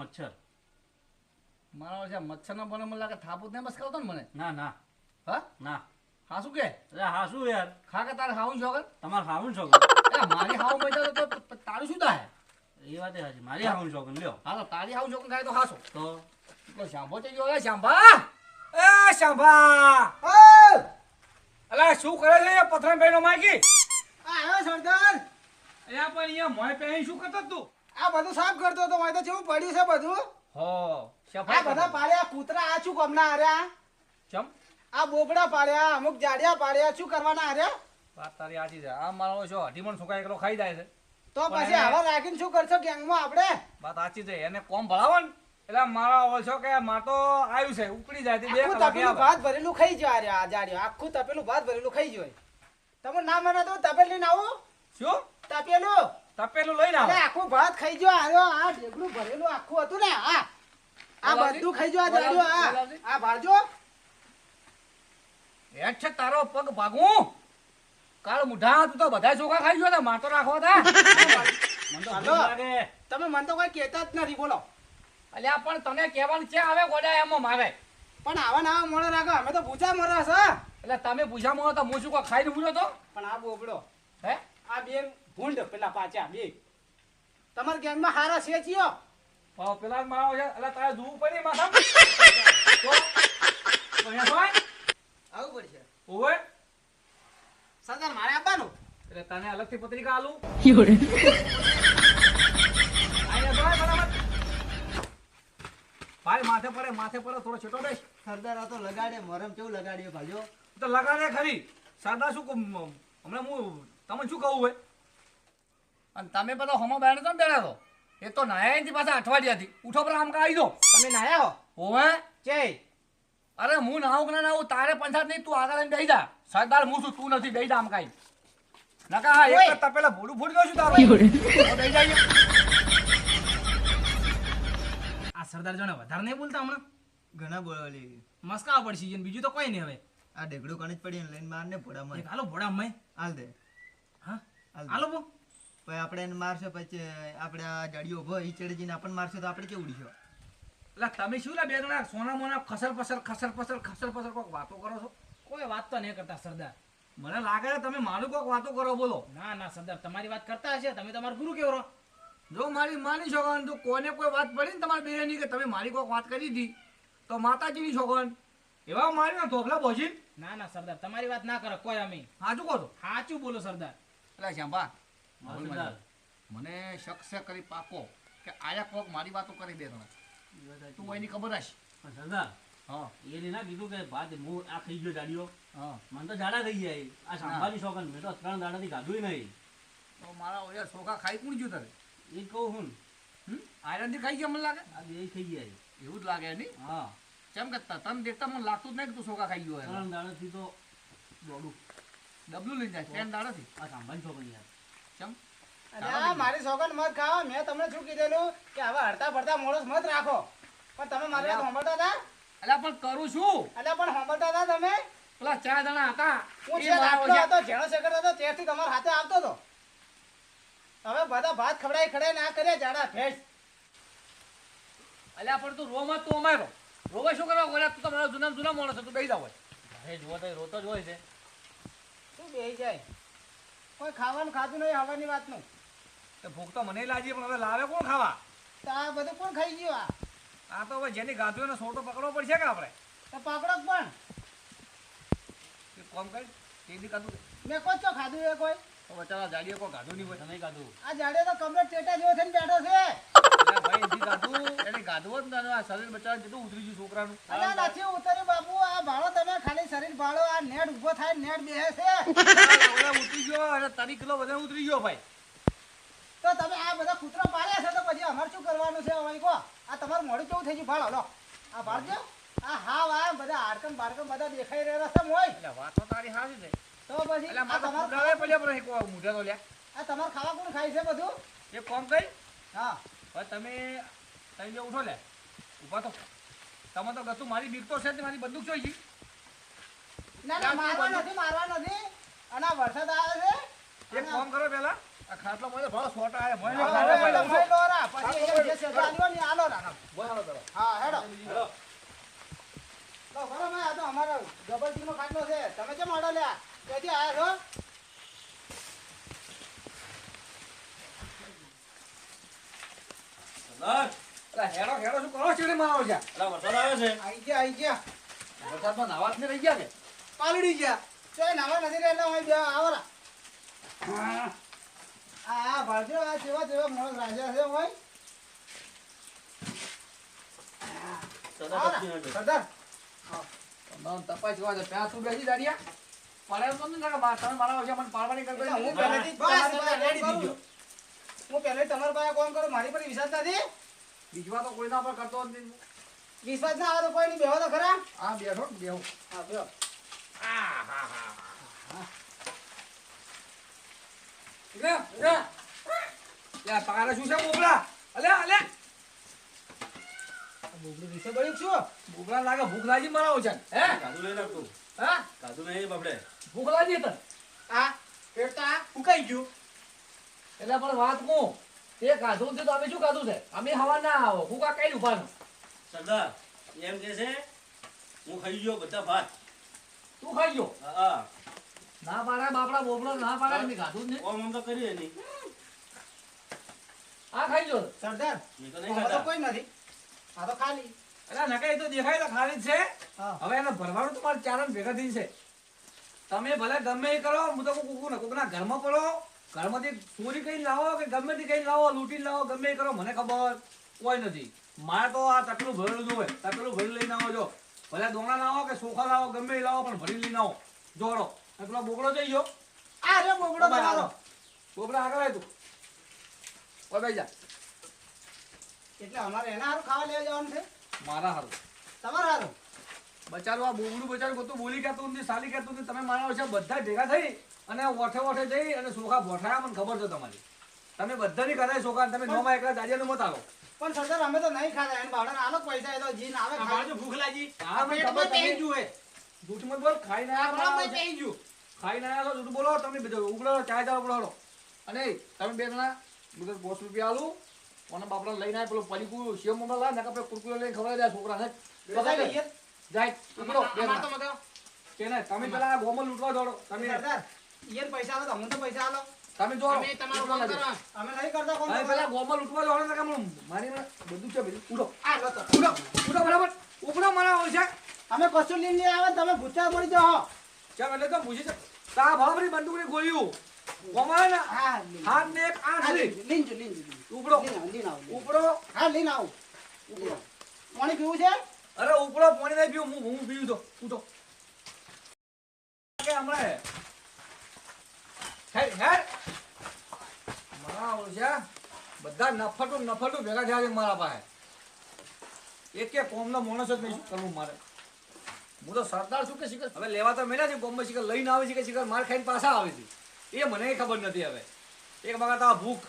મચ્છર. મારા ઓછા મચ્છરનો બને મને લાગે થાપુત ને બસ કરતો ને મને. ના ના. હા? ના. હા શું કે? અરે હા શું યાર. ખા કે તારે ખાવું છોકર તમારે ખાવું છોકર મારી ખાવું મજા તો તારું શું થાય? એ વાત હાજી મારી ખાવું છોકર લ્યો. હા તો તારી ખાવું છોકર ખાય તો ખાશો તો? તો શાંભો થઈ ગયો શાંભા! એ શાંભા! અલા શું કરે છે એ પથરાભાઈ નો માગી આવ્યો સરદાર. અહીંયા પણ અહીંયા મોય પહેરી શું કરતો તું? આ બધું સાફ કરતો હતો મારે તો જેવું પડ્યું છે બધું? હો આ બધા પાડ્યા કૂતરા આ શું કોમના હાર્યા? ચમ? આ બોબડા પાડ્યા અમુક જાડિયા પાડ્યા શું કરવાના હાર્યા? વાત તારી આજી છે. આ મારો છો અઢીમણ છોકરા એકલો ખાઈ જાય છે. તો પછી આવા રાખીને શું કરશો ગેંગમાં આપણે? વાત આચી છે. એને કોમ ભણાવો ને. એટલે મારા છો કે માર તો આવ્યું છે ઉપડી જાય બે આખું તપેલું ભાત ભરેલું ખાઈ ગયો હાર્યા આ જાડિયો. આખું તપેલું ભાત ભરેલું ખાઈ ગયો તમે ના મને તો તપેલી ના આવું શું? તપેલું. તપેલું લઈને આવે. આખું ભાત ખાઈ જો આ ઢેગલું ભરેલું આખું હતું ને આ. આ બધું ખાઈ જો આ જાડિયો આ. આ ભાળજો હેઠ છે તારો પગ ભાગું કાળ મુઢા તું તો બધા ચોખા ખાઈ ગયો માર તો રાખવા તા. તમે મને તો કોઈ કહેતા જ નથી બોલો. અલ્યા પણ તને કહેવાનું છે આવે ગોડા એમાં મારે. પણ આવા ના મોડે રાખો અમે તો પૂછા મરા છે. એટલે તમે પૂછા મળો તો હું શું ખાઈ ખાઈને પૂછો તો? પણ આ બોબડો. હે? આ બે ભૂંડ પેલા પાછા બે. તમારા ગેંગમાં હારા છે ચિયો? પાવ પેલા માવો છે એટલે તારે જોવું પડી માથા. તો આવું પડશે. ઓવે. સરદાર મારે આપવાનું? એટલે તને અલગથી પત્રિકા આલું? યોડે ભાઈ બરાબર. ભાઈ માથે પડે માથે પડે થોડો છેટો બેસ સરદાર આ તો લગાડે મરમ કેવું લગાડ્યો ભાઈઓ? તો લગાડે ખરી. સાદા શું કહું હમણાં હું તમને શું કહું હોય અને તમે બધા હોમો બેન તો બેડા તો. એ તો નાયા નથી પાછા અઠવાડિયાથી. ઉઠો પર આમ કાઢી દો. તમે નાયા હો? ઓવે ચે. અરે હું નાહું કે ના નાહું તારે પંચાયત નહીં તું આગળ આવીને દઈ જા. સરદાર હું છું તું નથી દઈ જા આમ કાઈ નકા હા એક એક પેલા તપેલા ભૂડું ફૂટી ગયું છું તારું આ સરદાર જોને વધારે નહીં બોલતા હમણાં? ઘણા બોલાવલી મસ્કા પડશે બીજું તો કોઈ નહીં હવે. આ ઢેગડું કણ જ પડી ને લઈને મારને ભોડામાં હાલો ભોળા મય હાલ દે. હા? હાલો. બો. પછી આપણે એને મારશો પછી આપણે આ જાડીઓ ઊભો ઈ ચડી જઈને આપણને મારશો તો આપણે કેવું ઉડીશો? એટલે તમે શું લા બે જણા સોના મોના ખસર પસર ખસર પસર ખસર પસર કોક વાતો કરો છો? કોઈ વાત તો નહીં કરતા સરદાર. મને લાગે છે તમે માનું કોક વાતો કરો બોલો. ના ના સરદાર તમારી વાત કરતા હશે તમે તમારા ગુરુ કેવો રહો? જો મારી માની છોકરાને તો કોને કોઈ વાત પડી ને તમારી બેની કે તમે મારી કોઈક વાત કરી હતી તો માતાજીની છોકરાને. એવા મારી ના ધોપલા બોજી. ના ના સરદાર તમારી વાત ના કરો કોઈ અમે. સાચું કહો છો? સાચું બોલો સરદાર. એટલે શાંભા મને શખ્સ કરી પાકો કે આયા કોક મારી વાતો કરી બે જણા તું એની ખબર હશે. પણ સરદાર હા. એને ના કીધું કે ભાત હું આ ખાઈ ગયો જાડીઓ. હા. મને તો જાડા થઈ જાય. આ સાંભાની શોખન મેં તો ત્રણ દાડાથી ગાધું નહીં. તો મારા ઓયા સોખા ખાઈ કોણ ગયું તારે એ કહું હું. આયરનથી ખાઈ ગયા મને લાગે? આ બે થઈ ગયા એવું જ લાગે નહીં? હા. કેમ કે તને દેખતા મને લાગતું જ નહીં કે તું સોખા ખાઈ ગયો. ત્રણ દાડાથી તો દોડું. ડબલું લઈને જાય ત્રણ દાડાથી આ સાંભાની શોખન યાર. ચમ? અરે મારી સોગન મત ખાઓ. મેં તમને શું કીધેલું? કે હવે હડતા ફરતા મોણસ મત રાખો. પણ તમે મારી વાત સાંભળતા હતા? અલ્યા પણ કરું છું. એટલે પણ સાંભળતા હતા તમે? પેલા ચાર જણા હતા. હું છે આટલો હતો જેણો શેકર હતો ત્યારથી તમારા હાથે આવતો હતો. હવે બધા ભાત ખવડાઈ ખડાઈ ના કર્યા જાડા ફેસ અલ્યા પણ તું રોમાં તું અમારો. રોવા શું કરવા? તું તો મારા જૂના જૂના માણસ તું બેસી જાવ ઘરે જોવા તો રોતો જ હોય છે. બેહી જાય. કોઈ ખાવાનું ખાધું નહીં હવાની વાતનું તો ભૂખ તો મને લાગી પણ હવે લાવે કોણ ખાવા? તો આ બધું કોણ ખાઈ ગયું આ? આ તો હવે જેની ગાધું એનો સોટો પકડવો પડશે કે આપણે? તો પકડો પણ. કોમ કઈ તે બી કાધું મેં કોઈ ચો ખાધું એ કોઈ? તો બચારા જાડીએ કોઈ ગાધું નહીં હોય તમે ગાધું. આ જાડે તો કમરે ચેટા જેવો થઈને બેઠો છે. તો તમે આ બધા કૂતરા પાડ્યા છે પછી અમારે શું કરવાનું છે હવે કહો. આ તમારું મોડું કેવું થઈ ગયું? ભાળો લો. આ ભાળજો. આ હા બધા હાડકમ બારકમ બધા દેખાઈ રહ્યા છે મોય. એટલે વાતો તારી સારી છે. તો પછી એટલે આ મારે તો પડ્યા પણ મૂઢા તો લ્યા. આ તમારું ખાવા કોણ ખાય છે બધું? એક કામ કરી હા. હવે તમે તઈ જે ઉઠો લે. ઊભા તો. તમે તો ગતું મારી બીક તો છે મારી બંદૂક જોઈ ના ના ના, મારવા નથી મારવા નથી. અને વરસાદ આવે છે. એક અને કરો પેલા આ ખાટલો મને ભાવ સોટા આયા મને ખાટલો હવે પડ્યો. લઈ પછી અહીંયા જે ને આલો. હા, હેડો. આ તો અમારો ખાટલો છે. તમે કેમ આડો લ્યા? આયા છો સરદાર અલા, હેડો હેડો શું કરો ચીડી મારો છે? અલા વરસાદ આવે છે. આઈ ગયા આઈ ગયા. વરસાદમાં નાવા જ નહીં રહી ગયા કે પાલડી ગયા. તો નાવા નથી રહ્યા એટલે બે આવો આ આ આ જેવા જેવા માણસ રાજા છે હોય. સરદાર આવો પક્ષી રા. નથી. સરદાર. તમને તપાસ જોવા છે ત્યાં તું બેસી દાડિયા. પડે તો નહીં મારા મારા મને પાડવાની કરતો હું પહેલેથી જ બસ, રેડી કરું. હું પહેલે તમારા પાસે કોમ કરું મારી પર વિશ્વાસ નથી? બીજવા તો કોઈના પર કરતો જ નહીં વિશ્વાસ ના આવે તો કોઈ નહીં બેહો તો ખરા. હા બેઠો ને બેહો. હા બેહો લે લે. તારે શું છે બોબડા? અલે અલે. બોબડું વિશે બળ્યું છું. બોબડા લાગે ભૂખ લાગી મારા છે હે? કાદુ નહીં નાખ તું હા કાદુ નહીં બાપડે. ભૂખ લાગી તને? આ પેટ તો આ ફૂંકાઈ ગયું? એટલે પણ વાત કહું તે કાધું છે તો અમે શું કાધું છે? અમે હવા ના આવો. ભૂખા કઈ ઉભાનું સરદાર એમ કે છે હું ખાઈ ગયો બધા ભાત. તું ખાઈ ગયો? હા, હા. ના પાડે બાપડા બોબડો ના પાડે મેં ખાધું ને. ઓમ ઓમ તો કરી નહીં. આ ખાઈ ગયો? સરદાર મેં તો નહીં ખાતા કોઈ નથી. આ તો ખાલી. અરે નકા તો દેખાય તો ખાલી જ છે. હવે એને ભરવાનું તો મારે ચારણ ભેગા થઈ છે. તમે ભલે ગમે એ કરો હું તો કોક ને કોકના ઘરમાં પડો. ઘરમાંથી ચોરી કઈ લાવો કે ગમે તે કઈ લાવો લૂંટી લાવો ગમે કરો મને ખબર કોઈ નથી. મારે તો આ તકલું ભરેલું જોવે. તકલું ભરી લઈને આવો જો. ભલે દોણા લાવો કે સોખા લાવો ગમે લાવો પણ ભરી લઈને આવો. જોડો. એટલો પેલો બોકડો જઈ ગયો. આ રે બોબડો તમારો બોકડા આગળ આવ્યો તું. ઓય ભાઈ જા. એટલે અમારે એના હારું ખાવા લેવા જવાનું છે? મારા હારું. તમારા હારું? બચારું આ બોકડું બચારું બધું બોલી કહેતું નથી સાલી કહેતું નથી. તમે મારા બધા ભેગા થઈ અને ઓઠે ઓઠે જઈ અને સોખા ભોઠાયા મને ખબર છે તમારી. તમે બધાની કદાચ સોખા તમે નોમાં એકલા દાડિયાનું મત આવો પણ સરદાર અમે તો નહીં ખાતા એને બાવડા આલો પૈસા એ તો જીન આવે ખાવા. ભૂખ લાગી. હા, મને ખબર પેઈ તમે- ગયું હે. જૂઠ મત બોલ ખાઈ ના આપણામાં મારા પેઈ જુ ખાઈ ના છો જૂઠ બોલો તમે બધા ઉગડો ચા ચાલો ઉગડો અને તમે બે જણા બધું દસ રૂપિયા આલું કોને બાપડા લઈને આય પેલો પલીકુ શિવ મોટા લાય નકા પેલો કુરકુરો લઈને ખવડાવી દે છોકરાને. જાય ઉગડો બે તો મત. કે ને તમે પેલા ગોમલ ગોમાં લૂંટવા દોડો. તમે સરદાર ઈયન પૈસા આલો તો તો પૈસા આલો. તમે જો અમે તમારું કામ કરો. અમે નહીં કરતા કોણ હવે પેલા ગોમાં લૂંટવા દોડો કામ મારી બધું છે બધું. ઉડો આ લો તો. ઉડો ઉડો બરાબર. ઉપડો મારા હોય છે. અમે કશું લઈને આવે તમે ભૂચા જાઓ. ચાલ એટલે તો તા ભાવરી ગોળીઓ હા હાથ ને એક. ઉપડો ઉપડો હા પાણી પીવું છે? અરે ઉપડો પાણી નહીં પીવું. હું હું પીવું તો ઉઠો. કે હમણાં? બધા નફટું નફટું ભેગા થયા છે મારા પાસે. એક કે કોમનો માણસ જ નહીં કરવું મારે? હું તો સરદાર છું કે શિખર? હવે લેવા તો મેળ્યા છે બોમ્બે શિખર, લઈને આવે છે કે શિખર, માર ખાઈને પાછા આવે છે. એ મને ખબર નથી હવે. એક વખત આ ભૂખ.